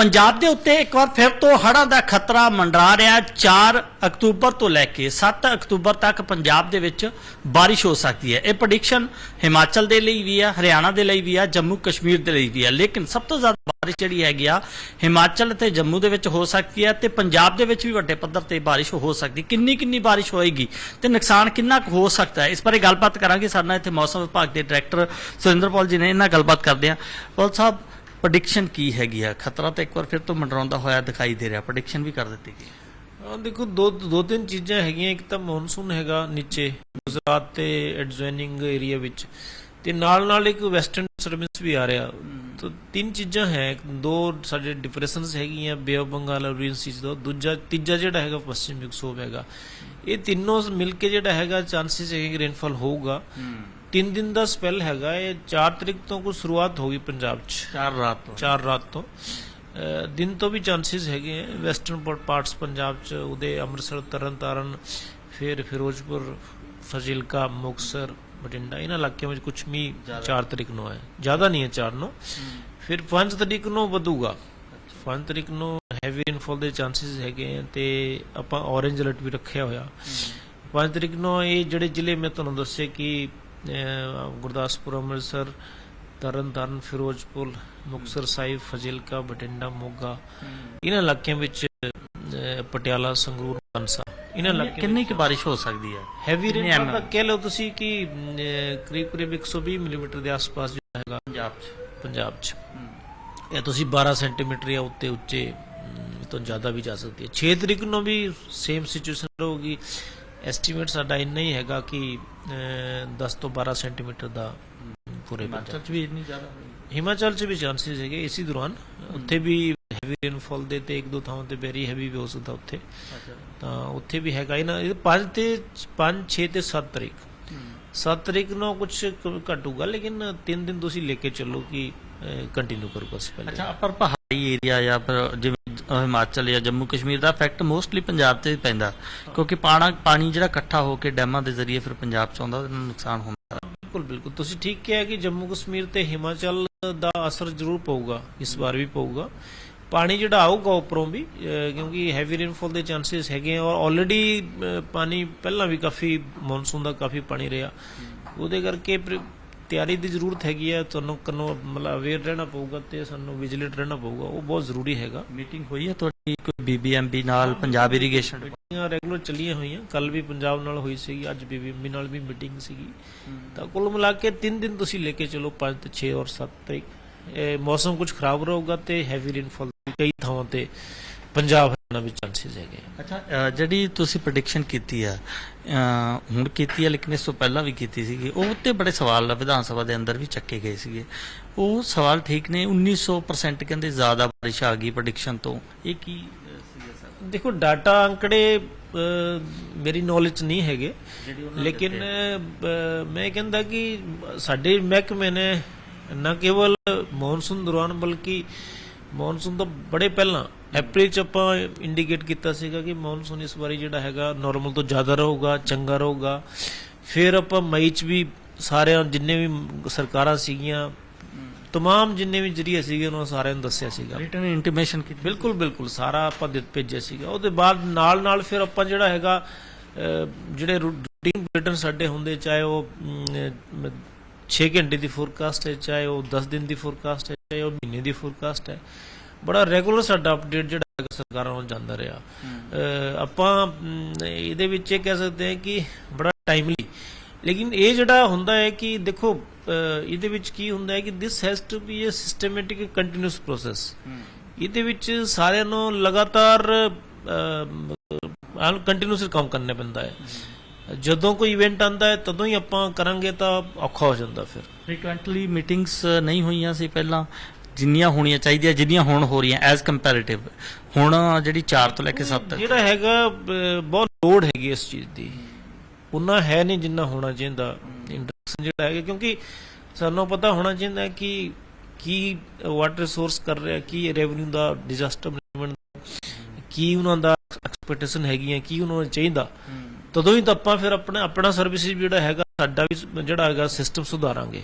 ਪੰਜਾਬ ਦੇ ਉੱਤੇ ਇੱਕ ਵਾਰ ਫਿਰ ਤੋਂ ਹੜ੍ਹਾਂ ਦਾ ਖਤਰਾ ਮੰਡਰਾ ਰਿਹਾ ਹੈ। 4 ਅਕਤੂਬਰ ਤੋਂ ਲੈ ਕੇ 7 ਅਕਤੂਬਰ ਤੱਕ ਪੰਜਾਬ ਦੇ ਵਿੱਚ ਬਾਰਿਸ਼ ਹੋ ਸਕਦੀ ਹੈ। ਇਹ ਪ੍ਰੈਡਿਕਸ਼ਨ ਹਿਮਾਚਲ ਦੇ ਲਈ ਵੀ ਹੈ ਹਰਿਆਣਾ ਦੇ ਲਈ ਵੀ ਹੈ ਜੰਮੂ ਕਸ਼ਮੀਰ ਦੇ ਲਈ ਵੀ ਹੈ ਲੇਕਿਨ ਸਭ ਤੋਂ ਜ਼ਿਆਦਾ ਬਾਰਿਸ਼ ਜਿਹੜੀ ਹੈਗੀ ਆ, ਹਿਮਾਚਲ ਤੇ ਜੰਮੂ ਦੇ ਵਿੱਚ ਹੋ ਸਕਦੀ ਹੈ ਤੇ ਪੰਜਾਬ ਦੇ ਵਿੱਚ ਵੀ ਵੱਡੇ ਪੱਧਰ ਤੇ ਬਾਰਿਸ਼ ਹੋ ਸਕਦੀ। ਕਿੰਨੀ ਕਿੰਨੀ ਬਾਰਿਸ਼ ਹੋਏਗੀ ਤੇ ਨੁਕਸਾਨ ਕਿੰਨਾ ਕੁ ਹੋ ਸਕਦਾ ਹੈ, ਇਸ ਬਾਰੇ ਗੱਲਬਾਤ ਕਰਾਂਗੇ। ਸਾਡੇ ਨਾਲ ਇੱਥੇ ਮੌਸਮ ਵਿਭਾਗ ਦੇ ਡਾਇਰੈਕਟਰ ਸੁਰਿੰਦਰ ਸੁਰਿੰਦਰਪਾਲ ਜੀ ਨੇ, ਇਹਨਾਂ ਗੱਲਬਾਤ ਕਰਦੇ ਆ ਪਾਲ ਸਾਹਿਬ ਪ੍ਰੈਡਿਕਸ਼ਨ ਕੀ ਹੈਗੀ ਆ? ਖਤਰਾ ਤਾਂ ਇੱਕ ਵਾਰ ਫਿਰ ਤੋਂ ਮੰਡਰਾਉਂਦਾ ਹੋਇਆ ਦਿਖਾਈ ਦੇ ਰਿਹਾ। ਪ੍ਰੈਡਿਕਸ਼ਨ ਵੀ ਕਰ ਦਿੱਤੀ ਗਈ। ਦੇਖੋ, ਦੋ ਦੋ ਤਿੰਨ ਚੀਜ਼ਾਂ ਹੈਗੀਆਂ। ਇੱਕ ਤਾਂ ਮੌਨਸੂਨ ਹੈਗਾ ਨੀਚੇ, ਗੁਜਰਾਤ ਤੇ ਐਡਜੋਇਨਿੰਗ ਏਰੀਆ ਵਿੱਚ। ਤੇ ਨਾਲ ਨਾਲ ਇੱਕ ਵੈਸਟਰਨ ਡਿਸਟਰਬੈਂਸ ਵੀ ਆ ਰਿਹਾ। ਤਾਂ ਤਿੰਨ ਚੀਜ਼ਾਂ ਹੈ। ਦੋ ਸਾਡੇ ਡਿਪਰੈਸ਼ਨਸ ਹੈਗੀਆਂ ਬੇ ਆਫ ਬੰਗਾਲ ਔਰ ਰੀਜਨਸ ਦਾ ਦੂਜਾ, ਤੀਜਾ ਜਿਹੜਾ ਹੈਗਾ ਪੱਛਮੀ ਵਿਕਸੋਪ ਹੈਗਾ। ਇਹ ਤਿੰਨੋਂ ਮਿਲ ਕੇ ਜਿਹੜਾ ਹੈਗਾ ਚਾਂਸਸ ਹੈ ਕਿ ਰੇਨਫਾਲ ਹੋਊਗਾ। ਤਿੰਨ ਦਿਨ ਦਾ ਸਪੈਲ ਹੈਗਾ ਇਹ। 4 ਤਰੀਕ ਤੋਂ ਕੋਈ ਸ਼ੁਰੂਆਤ ਹੋਗੀ ਪੰਜਾਬ 'ਚ। ਚਾਰ ਰਾਤ ਤੋਂ। ਚਾਰ ਰਾਤ ਤੋਂ। ਦਿਨ ਤੋਂ ਵੀ ਚਾਂਸਸ ਹੈਗੇ ਹੈ। ਵੈਸਟਰਨ ਪਾਰਟਸ ਪੰਜਾਬ ਚ ਉਹਦੇ ਅੰਮ੍ਰਿਤਸਰ ਤਰਨਤਾਰਨ ਫਿਰ ਫਿਰੋਜ਼ਪੁਰ ਫਜ਼ਿਲਕਾ ਮੁਕਸਰ ਬਠਿੰਡਾ ਇਹਨਾਂ ਇਲਾਕਿਆਂ ਵਿੱਚ ਕੁਝ ਮੀ 4 ਤਰੀਕ ਨੂੰ ਹੈ ਜ਼ਿਆਦਾ ਨਹੀਂ ਹੈ 4 ਨੂੰ। ਫਿਰ 5 ਤਰੀਕ ਨੂੰ ਵਧੂਗਾ। 5 ਤਰੀਕ ਨੂੰ ਹੈਵੀ ਰੇਨਫਾਲ ਦੇ ਚਾਂਸਸ ਹੈਗੇ ਹੈ ਤੇ ਆਪਾਂ ਔਰੇਂਜ ਅਲਰਟ ਵੀ ਰੱਖਿਆ ਹੋਇਆ। 5 ਤਰੀਕ ਨੂੰ ਇਹ ਜਿਹੜੇ ਜ਼ਿਲ੍ਹੇ ਮੈਂ ਤੁਹਾਨੂੰ ਦੱਸੇ ਕਿ ਗੁਰਦਾਸਪੁਰ ਅੰਮ੍ਰਿਤਸਰ ਤਰਨਤਾਰਨ ਫਿਰੋਜ਼ਪੁਰ ਮੁਕਤਸਰ ਸਾਹਿਬ ਫਜ਼ਿਲਕਾ ਬਠਿੰਡਾ ਮੋਗਾ ਇਹਨਾਂ ਇਲਾਕਿਆਂ ਵਿੱਚ ਪਟਿਆਲਾ ਸੰਗਰੂਰ ਮਾਨਸਾ ਇਹਨਾਂ ਇਲਾਕਿਆਂ ਕਿੰਨੀ ਕੁ ਬਾਰਿਸ਼ ਹੋ ਸਕਦੀ ਹੈ? Heavy mm? ਤਾਂ ਕਹਿ ਲਓ ਤੁਸੀਂ ਕਿ ਕਰੀਬ ਕਰੀਬ 120 ਮਿਲੀਮੀਟਰ ਦੇ ਆਸ-ਪਾਸ ਜਿਹੜਾ ਹੈਗਾ। ਪੰਜਾਬ 'ਚ? ਪੰਜਾਬ 'ਚ। ਇਹ ਤੁਸੀਂ 12 ਸੈਂਟੀਮੀਟਰ ਜਾਂ ਉੱਤੇ ਉੱਚੇ ਤੋਂ ਜ਼ਿਆਦਾ ਵੀ ਜਾ ਸਕਦੀ ਹੈ। 6 ਤਰੀਕ ਨੂੰ ਵੀ ਸੇਮ ਸਿਚੁਏਸ਼ਨ ਰਹੂਗੀ। ਐਸਟੀਮੇਟ ਸਾਡਾ ਇੰਨਾ ਹੀ ਹੈਗਾ ਕਿ ਅਹ, 10 ਤੋਂ 12 ਸੈਂਟੀਮੀਟਰ ਦਾ ਪੂਰੇ ਹਿਮਾਚਲ 'ਚ ਵੀ ਇੰਨੀ ਜ਼ਿਆਦਾ ਹਿਮਾਚਲ 'ਚ ਵੀ ਚਾਂਸਸ ਹੈਗੇ ਇਸੇ ਦੌਰਾਨ। ਉੱਥੇ ਵੀ ਹੈਵੀ ਰੇਨਫਾਲ ਦੇ ਤੇ ਇੱਕ ਦੋ ਥਾਵਾਂ ਤੇ ਵੈਰੀ ਹੈਵੀ ਵੀ ਹੋ ਸਕਦਾ ਉੱਥੇ। ਤਾਂ ਉੱਥੇ ਵੀ ਹੈਗਾ ਇਹਨਾਂ ਇਹ 5 ਤੇ 5 6 ਤੇ 7 ਤਰੀਕ। 7 ਤਰੀਕ ਨੂੰ ਕੁਝ ਘਟੂਗਾ ਲੇਕਿਨ 3 ਦਿਨ ਤੁਸੀਂ ਲੈ ਕੇ ਚੱਲੋ ਕਿ ਕੰਟੀਨਿਊ ਕਰੂਗਾ ਸਪੈਲ ਅੱਛਾ ਪਰ ਏਰੀਆ ਜਾਂ ਫਿਰ ਜਿਵੇਂ ਹਿਮਾਚਲ ਜਾਂ ਜੰਮੂ ਕਸ਼ਮੀਰ ਦਾ ਇਫੈਕਟ ਮੋਸਟਲੀ ਪੰਜਾਬ ਤੇ ਪੈਂਦਾ। ਕਿਉਂਕਿ ਪਾਣਾ, ਪਾਣੀ ਜਿਹੜਾ ਇਕੱਠਾ ਹੋ ਕੇ ਡੈਮਾਂ ਦੇ ਜ਼ਰੀਏ ਫਿਰ ਪੰਜਾਬ ਚ ਆਉਂਦਾ, ਉਹਦੇ ਨੁਕਸਾਨ ਹੁੰਦਾ। ਬਿਲਕੁਲ ਬਿਲਕੁਲ। ਤੁਸੀਂ ਠੀਕ ਕਿਹਾ ਕਿ ਜੰਮੂ ਕਸ਼ਮੀਰ ਤੇ ਹਿਮਾਚਲ ਦਾ ਅਸਰ ਜ਼ਰੂਰ ਪਊਗਾ, ਇਸ ਵਾਰ ਵੀ ਪਊਗਾ। ਪਾਣੀ ਜਿਹੜਾ ਆਊਗਾ ਉਪਰੋਂ ਵੀ ਕਿਉਂਕਿ ਹੈਵੀ ਰੇਨਫਾਲ ਦੇ ਚਾਂਸਸ ਹੈਗੇ ਆ, ਔਰ ਆਲਰੇਡੀ ਪਾਣੀ ਪਹਿਲਾਂ ਵੀ ਕਾਫੀ ਮੌਨਸੂਨ ਦਾ ਕਾਫੀ ਪਾਣੀ ਰਿਹਾ। ਉਹਦੇ ਕਰਕੇ ਤਿਆਰੀ ਦੀ ਜ਼ਰੂਤ ਹੈਗੀ ਹੈ ਤੁਹਾਨੂੰ ਕੰਨੋ ਮਤਲਬ ਅਵੇਅਰ ਰਹਿਣਾ ਪਊਗਾ ਤੇ ਸਾਨੂੰ ਵਿਜੀਲੈਂਟ ਰਹਿਣਾ ਪਊਗਾ ਉਹ ਬਹੁਤ ਜ਼ਰੂਰੀ ਹੈਗਾ। ਮੀਟਿੰਗ ਹੋਈ ਹੈ ਤੁਹਾਡੀ ਕੋਈ ਬੀਬੀਐਮਬੀ ਨਾਲ ਪੰਜਾਬ ਇਰੀਗੇਸ਼ਨ ਮੀਟਿੰਗਾਂ ਰੈਗੂਲਰ ਚੱਲੀਆਂ ਹੋਈਆਂ ਕੱਲ ਵੀ ਪੰਜਾਬ ਨਾਲ ਹੋਈ ਸੀਗੀ ਅੱਜ ਬੀਬੀਐਮਬੀ ਨਾਲ ਵੀ ਮੀਟਿੰਗ ਸੀਗੀ। ਤਾਂ ਕੁੱਲ ਮਿਲਾ ਕੇ 3 ਦਿਨ ਤੁਸੀਂ ਲੈ ਕੇ ਚਲੋ 5 ਤੇ 6 ਔਰ 7 ਤਰੀਕ। ਇਹ ਮੌਸਮ ਕੁਝ ਖਰਾਬ ਰਹੂਗਾ ਤੇ ਹੈਵੀ ਰੇਨਫਾਲ ਕਈ ਥਾਵਾਂ ਤੇ ਪੰਜਾਬ ਹਰਿਆਣਾ ਵਿੱਚ ਚਾਂਸਸ ਹੈਗੇ ਆ। ਅੱਛਾ ਜਿਹੜੀ ਤੁਸੀਂ ਪ੍ਰੈਡਿਕਸ਼ਨ ਕੀਤੀ ਆ ਹੁਣ ਕੀਤੀ ਹੈ ਲੇਕਿਨ ਇਸ ਤੋਂ ਪਹਿਲਾਂ ਵੀ ਕੀਤੀ ਸੀਗੀ ਉਹ ਉੱਤੇ ਬੜੇ ਸਵਾਲ ਵਿਧਾਨ ਸਭਾ ਦੇ ਅੰਦਰ ਵੀ ਚੱਕੇ ਗਏ ਸੀਗੇ। ਉਹ ਸਵਾਲ ਠੀਕ ਨੇ 1900% ਕਹਿੰਦੇ ਜ਼ਿਆਦਾ ਬਾਰਿਸ਼ ਆ ਗਈ ਪ੍ਰੈਡਿਕਸ਼ਨ ਤੋਂ। ਇਹ ਕੀ ਸੀਗਾ ਸਰ? ਦੇਖੋ ਡਾਟਾ ਅੰਕੜੇ ਮੇਰੀ ਨੌਲੇਜ ਨਹੀਂ ਹੈਗੇ। ਲੇਕਿਨ ਮੈਂ ਕਹਿੰਦਾ ਕਿ ਸਾਡੇ ਮਹਿਕਮੇ ਨੇ ਨਾ ਕੇਵਲ ਮੌਨਸੂਨ ਦੌਰਾਨ ਬਲਕਿ ਮੌਨਸੂਨ ਤੋਂ ਬੜੇ ਪਹਿਲਾਂ ਅਪ੍ਰੈਲ ਚ ਆਪਾਂ ਇੰਡੀਕੇਟ ਕੀਤਾ ਸੀਗਾ ਕਿ ਮੌਨਸੂਨ ਇਸ ਵਾਰੀ ਜਿਹੜਾ ਹੈਗਾ ਨਾਰਮਲ ਤੋਂ ਜ਼ਿਆਦਾ ਰਹੂਗਾ ਚੰਗਾ ਰਹੂਗਾ। ਫਿਰ ਆਪਾਂ ਮਈ ਚ ਵੀ ਸਾਰਿਆਂ ਜਿੰਨੇ ਵੀ ਸਰਕਾਰਾਂ ਸੀਗੀਆਂ ਤਮਾਮ ਜਿੰਨੇ ਵੀ ਜਰੀਏ ਸੀਗੇ ਉਹਨਾਂ ਸਾਰਿਆਂ ਨੂੰ ਦੱਸਿਆ ਸੀਗਾ। ਰਿਟਨ ਇੰਟੀਮੇਸ਼ਨ ਕੀਤੀ। ਬਿਲਕੁਲ ਬਿਲਕੁਲ ਸਾਰਾ ਆਪਾਂ ਦਿੱਤ ਭੇਜਿਆ ਸੀਗਾ। ਉਹਦੇ ਬਾਅਦ ਨਾਲ ਨਾਲ ਫਿਰ ਆਪਾਂ ਜਿਹੜਾ ਹੈਗਾ ਜਿਹੜੇ ਰੂਟੀਨ ਬੁਲੇਟਿਨ ਸਾਡੇ ਹੁੰਦੇ ਚਾਹੇ ਉਹ 6 ਘੰਟੇ ਦੀ ਫੋਰਕਾਸਟ ਹੈ ਚਾਹੇ ਉਹ 10 ਦਿਨ ਦੀ ਫੋਰਕਾਸਟ ਹੈ ਚਾਹੇ ਉਹ ਮਹੀਨੇ ਦੀ ਫੋਰਕਾਸਟ ਹੈ। ਬੜਾ ਰੈਗੂਲਰ ਸਾਡਾ ਅਪਡੇਟ ਜਿਹੜਾ ਹੈਗਾ ਸਰਕਾਰਾਂ ਨੂੰ ਜਾਂਦਾ ਰਿਹਾ। ਆਪਾਂ ਇਹਦੇ ਵਿੱਚ ਇਹ ਕਹਿ ਸਕਦੇ ਹਾਂ ਕਿ ਬੜਾ ਟਾਈਮਲੀ ਲੇਕਿਨ ਇਹ ਜਿਹੜਾ ਹੁੰਦਾ ਹੈ ਕਿ ਦੇਖੋ ਇਹਦੇ ਵਿੱਚ ਕੀ ਹੁੰਦਾ ਹੈ ਕਿ this has to be a systematic continuous process ਇਹਦੇ ਵਿੱਚ ਸਾਰਿਆਂ ਨੂੰ ਲਗਾਤਾਰ ਕੰਟੀਨਿਊਸ ਕੰਮ ਕਰਨਾ ਪੈਂਦਾ ਹੈ। ਜਦੋਂ ਕੋਈ ਇਵੈਂਟ ਆਂਦਾ ਹੈ ਤਦੋਂ ਹੀ ਆਪਾਂ ਕਰਾਂਗੇ ਤਾਂ ਔਖਾ ਹੋ ਜਾਂਦਾ ਫਿਰ। ਫ੍ਰੀਕੁਐਂਟਲੀ ਮੀਟਿੰਗਸ ਨਹੀਂ ਹੋਈਆਂ ਸੀ ਪਹਿਲਾਂ। ਜਿੰਨੀਆਂ ਹੋਣੀਆਂ ਚਾਹੀਦੀਆਂ ਜਿੰਨੀਆਂ ਹੁਣ ਹੋ ਰਹੀਆਂ ਐਜ਼ ਕੰਪੈਰੀਟਿਵ ਹੁਣ ਜਿਹੜੀ 4 ਤੋਂ ਲੈ ਕੇ 7 ਤੱਕ। ਜਿਹੜਾ ਹੈਗਾ ਬਹੁਤ ਲੋਡ ਹੈਗੀ ਇਸ ਚੀਜ਼ ਦੀ। ਉਨਾ ਹੈ ਨਹੀਂ ਜਿੰਨਾ ਹੋਣਾ ਚਾਹੀਦਾ। ਇੰਟਰਸਟ ਜਿਹੜਾ ਹੈਗਾ ਕਿਉਂਕਿ ਸਾਨੂੰ ਪਤਾ ਹੋਣਾ ਚਾਹੀਦਾ ਹੈ ਕਿ ਕੀ ਵਾਟਰ ਰਿਸੋਰਸ ਕਰ ਰਿਹਾ ਕੀ ਰੈਵਨਿਊ ਦਾ ਡਿਜ਼ਾਸਟਰ ਮੈਨੇਜਮੈਂਟ ਕੀ ਉਹਨਾਂ ਦਾ ਐਕਸਪੈਕਟੇਸ਼ਨ ਹੈਗੀ ਹੈ ਕੀ ਉਹਨਾਂ ਨੂੰ ਚਾਹੀਦਾ। ਤਦੋਂ ਹੀ ਤਾਂ ਆਪਾਂ ਫਿਰ ਆਪਣਾ ਆਪਣਾ ਸਰਵਿਸਿਜ਼ ਜਿਹੜਾ ਹੈਗਾ ਸਾਡਾ ਵੀ ਜਿਹੜਾ ਹੈਗਾ system ਸੁਧਾਰਾਂਗੇ।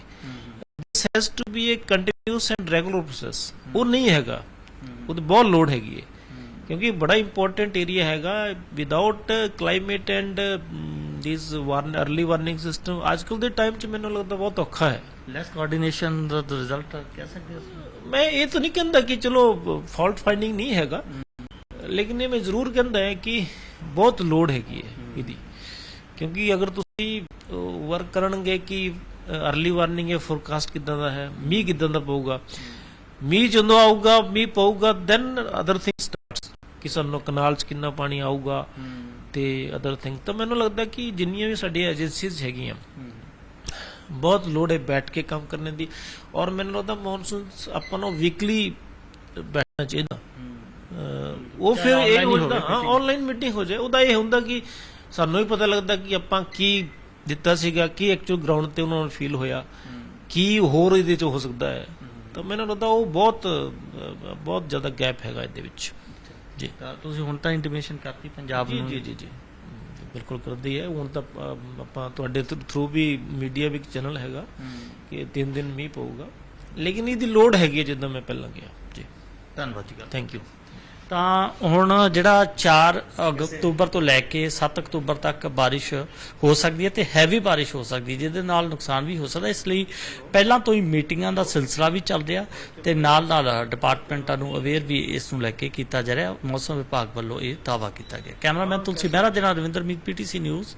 This has to be a continuous and regular process ਉਹ ਨਹੀਂ ਹੈਗਾ। ਉਹਦੀ ਬਹੁਤ ਲੋੜ ਹੈਗੀ ਹੈ ਕਿਉਂਕਿ ਬੜਾ ਇੰਪੋਰਟੈਂਟ ਏਰੀਆ ਹੈਗਾ। Without climate and this warn early warning system ਅੱਜਕੱਲ ਦੇ ਟਾਈਮ 'ਚ ਮੈਨੂੰ ਲੱਗਦਾ ਬਹੁਤ ਔਖਾ ਹੈ। ਲੈਸ ਕੋਆਰਡੀਨੇਸ਼ਨ ਦਾ ਰਿਜ਼ਲਟ ਕਹਿ ਸਕਦੇ ਹੋ ਮੈਂ ਇਹ ਤਾਂ ਨਹੀਂ ਕਹਿੰਦਾ ਕਿ ਚਲੋ ਫਾਲਟ ਫਾਈਂਡਿੰਗ ਨਹੀਂ ਹੈਗਾ। ਲੇਕਿਨ ਇਹ ਮੈਂ ਜ਼ਰੂਰ ਕਹਿੰਦਾ ਹੈ ਕਿ ਬਹੁਤ ਲੋਡ ਹੈਗੀ ਹੈ ਇਹਦੀ ਕਿਉਂਕਿ ਅਗਰ ਤੁਸੀਂ ਵਰਕ ਕਰਨਗੇ ਕਿ ਅਰਲੀ ਵਾਰਨਿੰਗ ਇਹ ਫੋਰਕਾਸਟ ਕਿਦਾਂ ਦਾ ਹੈ ਮੀਂਹ ਕਿਦਾਂ ਦਾ ਪਊਗਾ ਮੀਂਹ ਜਦੋਂ ਆਊਗਾ ਮੀਂਹ ਪਊਗਾ ਦੈਨ ਅਦਰ ਥਿੰਗ ਸਟਾਰਟਸ ਕਿ ਸਾਨੂੰ ਕਨਾਲ 'ਚ ਕਿੰਨਾ ਪਾਣੀ ਆਊਗਾ ਤੇ ਅਦਰ ਥਿੰਗ ਤਾਂ ਮੈਨੂੰ ਲੱਗਦਾ ਕਿ ਜਿੰਨੀਆਂ ਵੀ ਸਾਡੀਆਂ ਏਜੰਸੀਜ਼ ਹੈਗੀਆਂ ਬਹੁਤ ਲੋੜ ਹੈ ਬੈਠ ਕੇ ਕੰਮ ਕਰਨ ਦੀ। ਔਰ ਮੈਨੂੰ ਲੱਗਦਾ ਮੌਨਸੂਨ ਆਪਾਂ ਨੂੰ ਵੀਕਲੀ ਬੈਠਣਾ ਚਾਹੀਦਾ। ਉਹ ਫਿਰ ਇਹ ਹੀ ਹੁੰਦਾ ਹਾਂ ਆਨਲਾਈਨ ਮੀਟਿੰਗ ਹੋ ਜਾਏ ਉਹਦਾ ਇਹ ਹੁੰਦਾ ਕਿ ਸਾਨੂੰ ਵੀ ਪਤਾ ਲੱਗਦਾ ਕਿ ਆਪਾਂ ਕੀ ਦਿੱਤਾ ਸੀਗਾ ਕੀ ਐਕਚੁਅਲ ਗਰਾਊਂਡ ਤੇ ਉਹਨਾਂ ਨੂੰ ਫੀਲ ਹੋਇਆ ਕੀ ਹੋਰ ਇਹਦੇ ਚ ਹੋ ਸਕਦਾ ਹੈ। ਤਾਂ ਮੈਨੂੰ ਲੱਗਦਾ ਉਹ ਬਹੁਤ ਬਹੁਤ ਜ਼ਿਆਦਾ ਗੈਪ ਹੈਗਾ ਇਹਦੇ ਵਿੱਚ। ਜੀ। ਤਾਂ ਤੁਸੀਂ ਹੁਣ ਤਾਂ ਇੰਟੀਮੇਸ਼ਨ ਕਰਤੀ ਪੰਜਾਬ ਨੂੰ। ਜੀ ਜੀ ਜੀ। ਬਿਲਕੁਲ ਕਰਦੀ ਹੈ। ਹੁਣ ਤਾਂ ਆਪਾਂ ਤੁਹਾਡੇ ਥਰੂ ਵੀ ਮੀਡੀਆ ਵੀ ਇੱਕ ਚੈਨਲ ਹੈਗਾ ਕਿ ਤਿੰਨ ਦਿਨ ਮੀਂਹ ਪਊਗਾ। ਲੇਕਿਨ ਇਹਦੀ ਲੋੜ ਹੈਗੀ ਹੈ ਜਿੱਦਾਂ ਮੈਂ ਪਹਿਲਾਂ ਗਿਆ ਜੀ। ਧੰਨਵਾਦ ਜੀ ਥੈਂਕ ਯੂ ਤਾਂ ਹੁਣ ਜਿਹੜਾ 4 ਅਕਤੂਬਰ ਤੋਂ ਲੈ ਕੇ 7 ਅਕਤੂਬਰ ਤੱਕ ਬਾਰਿਸ਼ ਹੋ ਸਕਦੀ ਹੈ ਤੇ ਹੈਵੀ ਬਾਰਿਸ਼ ਹੋ ਸਕਦੀ ਹੈ, ਜਿਹਦੇ ਨਾਲ ਨੁਕਸਾਨ ਵੀ ਹੋ ਸਕਦਾ ਇਸ ਲਈ ਪਹਿਲਾਂ ਤੋਂ ਹੀ ਮੀਟਿੰਗਾਂ ਦਾ ਸਿਲਸਿਲਾ ਵੀ ਚੱਲ ਰਿਹਾ ਤੇ ਨਾਲ ਨਾਲ ਡਿਪਾਰਟਮੈਂਟਾਂ ਨੂੰ ਅਵੇਅਰ ਵੀ ਇਸ ਨੂੰ ਲੈ ਕੇ ਕੀਤਾ ਜਾ ਰਿਹਾ। ਮੌਸਮ ਵਿਭਾਗ ਵੱਲੋਂ ਇਹ ਦਾਅਵਾ ਕੀਤਾ ਗਿਆ। ਕੈਮਰਾਮੈਨ ਤੁਲਸੀ ਮਹਿਰਾ ਦੇ ਨਾਲ ਰਵਿੰਦਰ ਮੀਤ, ਪੀਟੀਸੀ ਨਿਊਜ਼।